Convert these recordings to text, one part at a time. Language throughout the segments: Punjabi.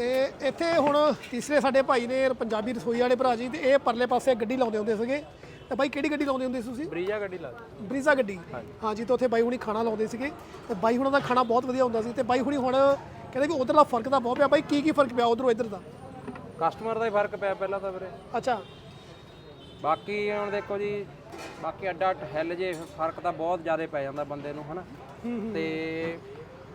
ਤੇ ਇੱਥੇ ਹੁਣ ਤੀਸਰੇ ਸਾਡੇ ਭਾਈ ਨੇ ਪੰਜਾਬੀ ਰਸੋਈ ਵਾਲੇ ਭਰਾ ਜੀ ਤੇ ਇਹ ਪਰਲੇ ਪਾਸੇ ਗੱਡੀ ਲਾਉਂਦੇ ਹੁੰਦੇ ਸੀਗੇ। ਤੇ ਬਾਈ ਕਿਹੜੀ ਗੱਡੀ ਲਾਉਂਦੇ ਹੁੰਦੇ ਸੀ ਤੁਸੀਂ? ਬਰੀਜਾ ਗੱਡੀ ਲਾ। ਬਰੀਜ਼ਾ ਗੱਡੀ। ਹਾਂਜੀ। ਤੇ ਉੱਥੇ ਬਾਈ ਹੁਣੀ ਖਾਣਾ ਲਾਉਂਦੇ ਸੀਗੇ। ਤੇ ਬਾਈ ਹੁਣਾਂ ਦਾ ਖਾਣਾ ਬਹੁਤ ਵਧੀਆ ਹੁੰਦਾ ਸੀ। ਤੇ ਬਾਈ ਹੁਣੀ ਹੁਣ ਕਹਿੰਦੇ ਵੀ ਉਧਰਲਾ ਫ਼ਰਕ ਤਾਂ ਬਹੁਤ ਪਿਆ। ਬਾਈ ਕੀ ਕੀ ਫ਼ਰਕ ਪਿਆ ਉਧਰੋਂ ਇੱਧਰ ਦਾ? ਕਸਟਮਰ ਦਾ ਹੀ ਫ਼ਰਕ ਪਿਆ ਪਹਿਲਾਂ ਤਾਂ ਵੀਰੇ। ਅੱਛਾ। ਬਾਕੀ ਹੁਣ ਦੇਖੋ ਜੀ ਬਾਕੀ ਅੱਡਾ ਹਿੱਲ ਜੇ ਫ਼ਰਕ ਤਾਂ ਬਹੁਤ ਜ਼ਿਆਦਾ ਪੈ ਜਾਂਦਾ ਬੰਦੇ ਨੂੰ ਹਨਾ? ਤੇ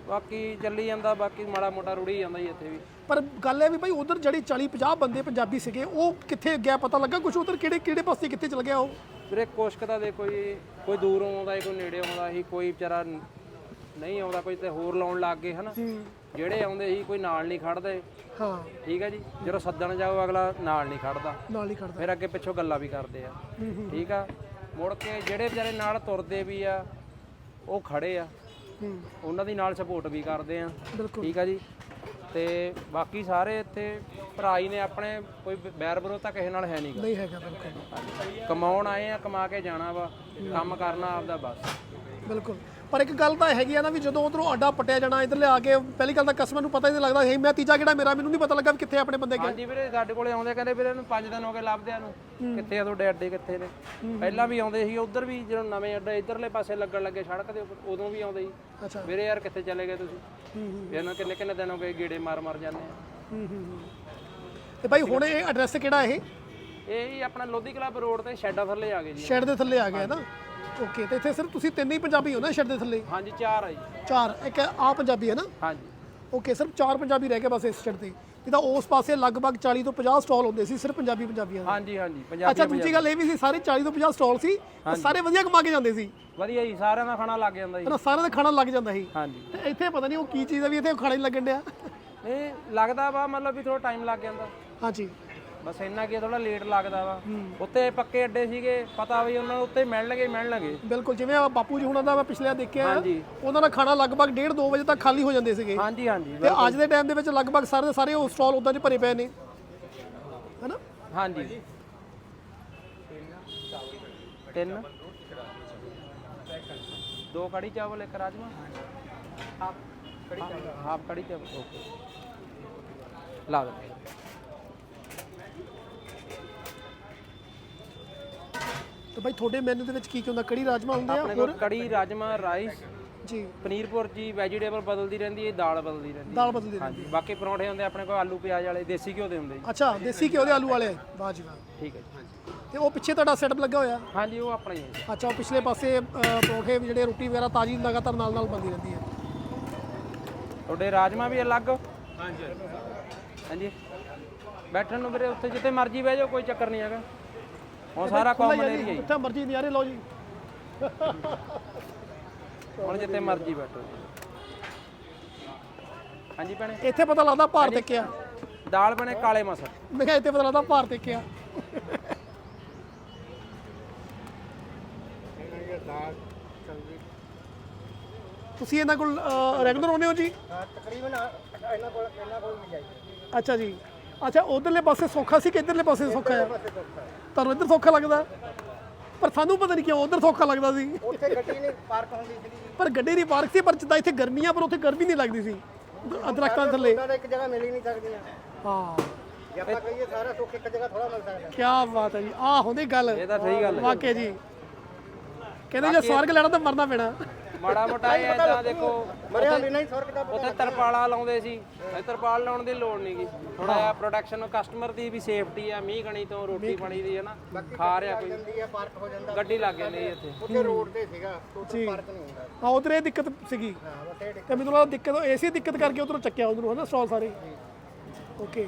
ਬਾਕੀ ਚੱਲੀ ਜਾਂਦਾ ਬਾਕੀ ਮਾੜਾ ਮੋਟਾ ਰੁੜੀ ਜਾਂਦਾ ਜੀ ਇੱਥੇ ਵੀ। ਪਰ ਗੱਲ ਇਹ ਵੀ ਬਾਈ ਉਧਰ ਜਿਹੜੀ 40 50 ਬੰਦੇ ਪੰਜਾਬੀ ਸੀਗੇ ਉਹ ਕਿੱਥੇ ਗਿਆ ਪਤਾ ਲੱਗਾ? ਕੁਝ ਉਧਰ ਕਿਹੜੇ ਕਿਹੜੇ ਪਾਸੇ ਕਿੱਥੇ ਚਲ ਗਿਆ ਉਹ? ਵੀਰੇ ਕੁਛ ਕੁ ਤਾਂ ਦੇਖੋ ਜੀ ਕੋਈ ਦੂਰੋਂ ਆਉਂਦਾ ਕੋਈ ਨੇੜੇ ਆਉਂਦਾ ਸੀ ਕੋਈ ਵਿਚਾਰਾ ਨਹੀਂ ਆਉਂਦਾ ਕੋਈ ਤੇ ਹੋਰ ਲਾਉਣ ਲੱਗ ਗਏ ਹਨਾ? ਜਿਹੜੇ ਆਉਂਦੇ ਸੀ ਕੋਈ ਨਾਲ ਨਹੀਂ ਖੜਦੇ। ਹਾਂ। ਠੀਕ ਹੈ ਜੀ? ਜਦੋਂ ਸੱਦਣ ਜਾਓ ਅਗਲਾ ਨਾਲ ਨਹੀਂ ਖੜਦਾ। ਨਾਲ ਹੀ ਖੜਦਾ। ਫਿਰ ਅੱਗੇ ਪਿੱਛੋਂ ਗੱਲਾਂ ਵੀ ਕਰਦੇ ਆ। ਠੀਕ ਆ? ਮੁੜ ਕੇ ਜਿਹੜੇ ਵਿਚਾਰੇ ਨਾਲ ਤੁਰਦੇ ਵੀ ਆ ਉਹ ਖੜੇ ਆ। ਉਹਨਾਂ ਦੀ ਨਾਲ ਸਪੋਰਟ ਵੀ ਕਰਦੇ ਆ। ਬਿਲਕੁਲ। ਠੀਕ ਆ ਜੀ? ਤੇ ਬਾਕੀ ਸਾਰੇ ਇੱਥੇ ਭਰਾ ਹੀ ਨੇ ਆਪਣੇ ਕੋਈ ਬੈਰ ਵਿਰੋਧ ਤਾਂ ਕਿਸੇ ਨਾਲ ਹੈ ਨਹੀਂਗਾ ਨਹੀਂ ਹੈਗਾ ਬਿਲਕੁਲ। ਕਮਾਉਣ ਆਏ ਆ ਕਮਾ ਕੇ ਜਾਣਾ ਵਾ। ਕੰਮ ਕਰਨਾ ਆਪਦਾ ਬਸ। ਬਿਲਕੁਲ। ਪਰ ਇੱਕ ਗੱਲ ਤਾਂ ਹੈਗੀ ਆ ਨਾ ਵੀ ਜਦੋਂ ਉਧਰੋਂ ਅੱਡਾ ਪਟਿਆ ਜਾਣਾ ਇੱਧਰ ਲਿਆ ਕੇ ਪਹਿਲੀ ਗੱਲ ਤਾਂ ਕਸਟਮਰ ਨੂੰ ਪਤਾ ਹੀ ਨਹੀਂ ਲੱਗਦਾ ਹੈ ਮੈਂ ਤੀਜਾ ਕਿਹੜਾ ਮੇਰਾ ਮੈਨੂੰ ਨਹੀਂ ਪਤਾ ਲੱਗਾ ਵੀ ਕਿੱਥੇ ਆਪਣੇ ਬੰਦੇ ਗਏ। ਹਾਂਜੀ ਵੀਰੇ ਸਾਡੇ ਕੋਲੇ ਆਉਂਦੇ ਕਹਿੰਦੇ ਵੀਰੇ ਨੂੰ 5 ਦਿਨ ਹੋ ਗਏ ਲੱਭਦਿਆਂ ਨੂੰ। ਕਿੱਥੇ ਆ ਤੁਹਾਡੇ ਅੱਡੇ ਕਿੱਥੇ ਨੇ? ਪਹਿਲਾਂ ਵੀ ਆਉਂਦੇ ਸੀ ਉਧਰ ਵੀ ਜਦੋਂ ਨਵੇਂ ਅੱਡੇ ਇਧਰਲੇ ਪਾਸੇ ਲੱਗਣ ਲੱਗੇ ਸੜਕ ਦੇ ਉੱਪਰ ਉਦੋਂ ਵੀ ਆਉਂਦੇ ਸੀ। ਅੱਛਾ। ਵੀਰੇ ਯਾਰ ਕਿੱਥੇ ਚਲੇ ਗਏ ਤੁਸੀਂ? ਇਹਨਾਂ ਕਿੰਨੇ ਕਿੰਨੇ ਦਿਨ ਹੋ ਗਏ ਗੇੜੇ ਮਾਰ ਮਾਰ ਜਾਂਦੇ ਆ। ਤੇ ਬਾਈ ਹੁਣ ਇਹ ਐਡਰੈਸ ਕਿਹੜਾ ਇਹ? ਇਹ ਹੀ ਆਪਣਾ ਲੋਧੀ ਕਲੱਬ ਰੋਡ ਤੇ ਸ਼ੈਡਾ ਥੱਲੇ ਆ ਗਏ ਜੀ। ਸ਼ੈਡ ਦੇ ਥੱਲੇ ਆ ਗਿਆ ਨਾ? ਓਕੇ ਤੇ ਇੱਥੇ ਸਿਰਫ ਤੁਸੀਂ ਤਿੰਨ ਹੀ ਪੰਜਾਬੀ ਹੋ ਨਾ ਸ਼ੈਡ ਦੇ ਥੱਲੇ? ਹਾਂਜੀ ਚਾਰ ਆ ਜੀ। ਚਾਰ ਇੱਕ ਆ ਪੰਜਾਬੀ ਹੈ ਨਾ? ਹਾਂਜੀ। ਓਕੇ ਸਿਰਫ ਚਾਰ ਪੰਜਾਬੀ ਰਹਿ ਗਏ ਬਸ ਇਸ ਸ਼ੈਡ ਤੇ। ਨਹੀਂ ਤਾਂ ਉਸ ਪਾਸੇ ਲਗਭਗ 40 ਤੋਂ 50 ਸਟਾਲ ਹੁੰਦੇ ਸੀ ਸਿਰਫ ਪੰਜਾਬੀ ਪੰਜਾਬੀਆਂ ਦੇ। ਹਾਂਜੀ ਹਾਂਜੀ ਪੰਜਾਬੀ ਅੱਛਾ ਦੂਜੀ ਗੱਲ ਇਹ ਵੀ ਸੀ ਸਾਰੇ 40 ਤੋਂ 50 ਸਟਾਲ ਸੀ ਤੇ ਸਾਰੇ ਵਧੀਆ ਕਮਾ ਕੇ ਜਾਂਦੇ ਸੀ। ਵਧੀਆ ਜੀ ਸਾਰਿਆਂ ਦਾ ਖਾਣਾ ਲੱਗ ਜਾਂਦਾ ਜੀ। ਹਨਾ ਸਾਰਿਆਂ ਦਾ ਖਾਣਾ ਲੱਗ ਜਾਂਦਾ ਸੀ। ਹਾਂਜੀ। ਤੇ ਇੱਥੇ ਪਤਾ ਨਹੀਂ ਉਹ ਕੀ ਚੀਜ਼ ਆ ਵੀ ਇੱਥੇ ਖਾਣਾ ਹੀ ਲੱਗਣ ਡਿਆ। ਇਹ ਲੱਗਦਾ ਵਾ ਮਤਲਬ ਵੀ ਥੋੜਾ ਟਾਈਮ ਲੱਗ ਜਾਂਦਾ। ਹਾਂਜੀ। ਬਸ ਇੰਨਾ ਕੀ ਥੋੜਾ ਲੇਟ ਲੱਗਦਾ ਵਾ। ਉੱਤੇ ਪੱਕੇ ਅੱਡੇ ਸੀਗੇ ਪਤਾ ਵੀ ਉਹਨਾਂ ਨੂੰ ਉੱਤੇ ਮਿਲਣਗੇ ਹੀ ਮਿਲਣਗੇ ਬਿਲਕੁਲ ਜਿਵੇਂ ਆ ਬਾਪੂ ਜੀ ਹੁਣਾਂ ਦਾ ਮੈਂ ਪਿਛਲੇ ਦੇਖਿਆ ਹਾਂਜੀ। ਉਹਨਾਂ ਦਾ ਖਾਣਾ ਲਗਭਗ 1.5 2 ਵਜੇ ਤੱਕ ਖਾਲੀ ਹੋ ਜਾਂਦੇ ਸੀਗੇ। ਹਾਂਜੀ ਹਾਂਜੀ ਤੇ ਅੱਜ ਦੇ ਟਾਈਮ ਦੇ ਵਿੱਚ ਲਗਭਗ ਸਾਰੇ ਦੇ ਸਾਰੇ ਉਹ ਸਟਾਲ ਉਦਾਂ ਦੇ ਭਰੇ ਪਏ ਨੇ। ਹੈਨਾ? ਹਾਂਜੀ। ਤਿੰਨ। ਦੋ ਕੜੀ ਚਾਵਲ ਇੱਕ ਰਾਜਮਾ। ਹਾਫ ਕੜੀ ਚਾਵਲ। ਹਾਫ ਕੜੀ ਚਾਵਲ ਓਕੇ। ਲਾ ਦੋ ਤੇ ਬਾਈ ਤੁਹਾਡੇ ਮੈਨੂ ਦੇ ਵਿੱਚ ਕੀ ਕੀ ਹੁੰਦਾ? ਕੜੀ ਰਾਜਮਾ ਹੁੰਦੇ ਆ ਆਪਣੇ ਕੋਲ ਕੜੀ ਰਾਜਮਾ ਰਾਈਸ ਜੀ। ਪਨੀਰ ਭੁਰਜੀ ਵੈਜੀਟੇਬਲ ਬਦਲਦੀ ਰਹਿੰਦੀ ਹੈ ਦਾਲ ਬਦਲਦੀ ਰਹਿੰਦੀ ਹੈ। ਦਾਲ ਬਦਲਦੀ ਰਹਿੰਦੀ ਹਾਂਜੀ ਬਾਕੀ ਪਰੌਂਠੇ ਹੁੰਦੇ ਆਪਣੇ ਕੋਲ ਆਲੂ ਪਿਆਜ਼ ਵਾਲੇ ਦੇਸੀ ਘਿਓ ਦੇ ਹੁੰਦੇ ਜੀ। ਅੱਛਾ ਦੇਸੀ ਘਿਓ ਦੇ ਆਲੂ ਵਾਲੇ? ਵਾਹ ਜੀ ਵਾਹ। ਠੀਕ ਹੈ ਜੀ। ਤੇ ਉਹ ਪਿੱਛੇ ਤੁਹਾਡਾ ਸੈਟਅਪ ਲੱਗਾ ਹੋਇਆ? ਹਾਂਜੀ ਉਹ ਆਪਣਾ ਹੀ ਹੈ ਜੀ। ਅੱਛਾ ਉਹ ਪਿਛਲੇ ਪਾਸੇ ਅ, ਪਰੌਂਠੇ ਵੀ ਜਿਹੜੇ ਰੋਟੀ ਵਗੈਰਾ ਤਾਜ਼ੀ ਲਗਾਤਾਰ ਨਾਲ ਨਾਲ ਬਣਦੀ ਰਹਿੰਦੀ ਹੈ। ਤੁਹਾਡੇ ਰਾਜਮਾ ਵੀ ਅਲੱਗ? ਹਾਂਜੀ। ਹਾਂਜੀ। ਬੈਠਣ ਨੂੰ ਵੀਰੇ ਉੱਥੇ ਜਿੱਥੇ ਮਰਜ਼ੀ ਬਹਿ ਜਾਓ ਕੋਈ ਚੱਕਰ ਨਹੀਂ ਹੈਗਾ। ਹੁਣ ਸਾਰਾ ਕਾਮਨ ਏਰੀਆ ਹੀ ਜਿੱਥੇ ਮਰਜ਼ੀ ਨਜ਼ਾਰੇ ਲਓ ਜੀ। ਹੁਣ ਜਿੱਥੇ ਮਰਜ਼ੀ ਬੈਠੋ ਹਾਂਜੀ ਭੈਣੇ? ਇੱਥੇ ਪਤਾ ਲੱਗਦਾ ਭਾਰ ਟਿਕਿਆ ਦਾਲ ਬਣੇ ਕਾਲੇ ਮਸਰ। ਮੈਂ ਕਿਹਾ ਇੱਥੇ ਪਤਾ ਲੱਗਦਾ ਭਾਰ ਟਿਕਿਆ ਤੁਸੀਂ ਇਹਨਾਂ ਕੋਲ ਰੈਗੂਲਰ ਆਉਂਦੇ ਹੋ ਜੀ? ਤਕਰੀਬਨ ਇਹਨਾਂ ਕੋਲ ਇਹਨਾਂ ਕੋਲ ਵੀ ਜਾਈਏ ਅੱਛਾ ਜੀ। ਅੱਛਾ ਉਧਰਲੇ ਪਾਸੇ ਸੌਖਾ ਸੀ ਕਿ ਇਧਰਲੇ ਪਾਸੇ ਸੌਖਾ ਆ ਤੁਹਾਨੂੰ ਇੱਧਰ ਸੌਖਾ ਲੱਗਦਾ? ਪਰ ਸਾਨੂੰ ਪਤਾ ਨਹੀਂ ਕਿਉਂ ਉਧਰ ਸੌਖਾ ਲੱਗਦਾ ਸੀ। ਉੱਥੇ ਗੱਡੀ ਨਹੀਂ ਪਾਰਕ ਹੁੰਦੀ ਸੀ ਪਰ ਗੱਡੀ ਦੀ ਪਾਰਕ ਸੀ ਪਰ ਜਿੱਦਾਂ ਇੱਥੇ ਗਰਮੀਆਂ ਪਰ ਉੱਥੇ ਗਰਮੀ ਨਹੀਂ ਲੱਗਦੀ ਸੀ। ਦ- ਦਰਖਤਾਂ ਥੱਲੇ। ਉਹਨਾਂ ਦਾ ਇੱਕ ਜਗ੍ਹਾ ਮਿਲ ਹੀ ਨਹੀਂ ਸਕਦੀਆਂ। ਹਾਂ। ਜੇ ਆਪਾਂ ਕਹੀਏ ਸਾਰਾ ਸੁੱਖ ਇੱਕ ਜਗ੍ਹਾ ਥੋੜਾ ਮਿਲ ਸਕਦਾ। ਕੀ ਬਾਤ ਹੈ ਜੀ। ਆਹ ਹੁੰਦੀ ਗੱਲ। ਇਹ ਤਾਂ ਸਹੀ ਗੱਲ ਹੈ। ਵਾਕਿਆ ਜੀ। ਕਹਿੰਦੇ ਜੇ ਸਵਰਗ ਲੈਣਾ ਤਾਂ ਮਰਨਾ ਪੈਣਾ। ਮਾੜਾ ਮੋਟਾ ਇਹ ਏਦਾਂ ਦੇਖੋ ਮਰਿਆ ਵੀ ਨਹੀਂ ਸੁਰਗ ਦਾ ਉੱਥੇ ਤਰਪਾਲਾਂ ਲਾਉਂਦੇ ਸੀ। ਇਹ ਤਰਪਾਲ ਲਾਉਣ ਦੀ ਲੋੜ ਨਹੀਂਗੀ ਥੋੜਾ ਜਿਹਾ ਪ੍ਰੋਟੈਕਸ਼ਨ ਕਸਟਮਰ ਦੀ ਵੀ ਸੇਫਟੀ ਆ ਮੀਂਹ ਕਣੀ ਤੋਂ ਰੋਟੀ ਪਾਣੀ ਦੀ ਹੈ ਨਾ ਖਾ ਰਿਹਾ ਕੋਈ। ਹੈ ਹੋ ਗੱਡੀ ਲੱਗ ਜਾਂਦੀ ਹੈ ਇੱਥੇ। ਉੱਥੇ ਰੋਡ ਤੇ ਸੀਗਾ ਉੱਥੇ ਪਾਰਕ ਨਹੀਂ ਹੁੰਦਾ। ਹਾਂ ਉਧਰ ਇਹ ਦਿੱਕਤ ਸੀਗੀ। ਹਾਂ ਬਸ ਇਹ ਤੇ ਮੈਨੂੰ ਲੱਗਦਾ ਦਿੱਕਤ ਏਸੀ ਦਿੱਕਤ ਕਰਕੇ ਉਧਰੋਂ ਚੱਕਿਆ ਉਧਰੋਂ ਹਨਾ ਸਟਾਲ ਸਾਰੇ। ਓਕੇ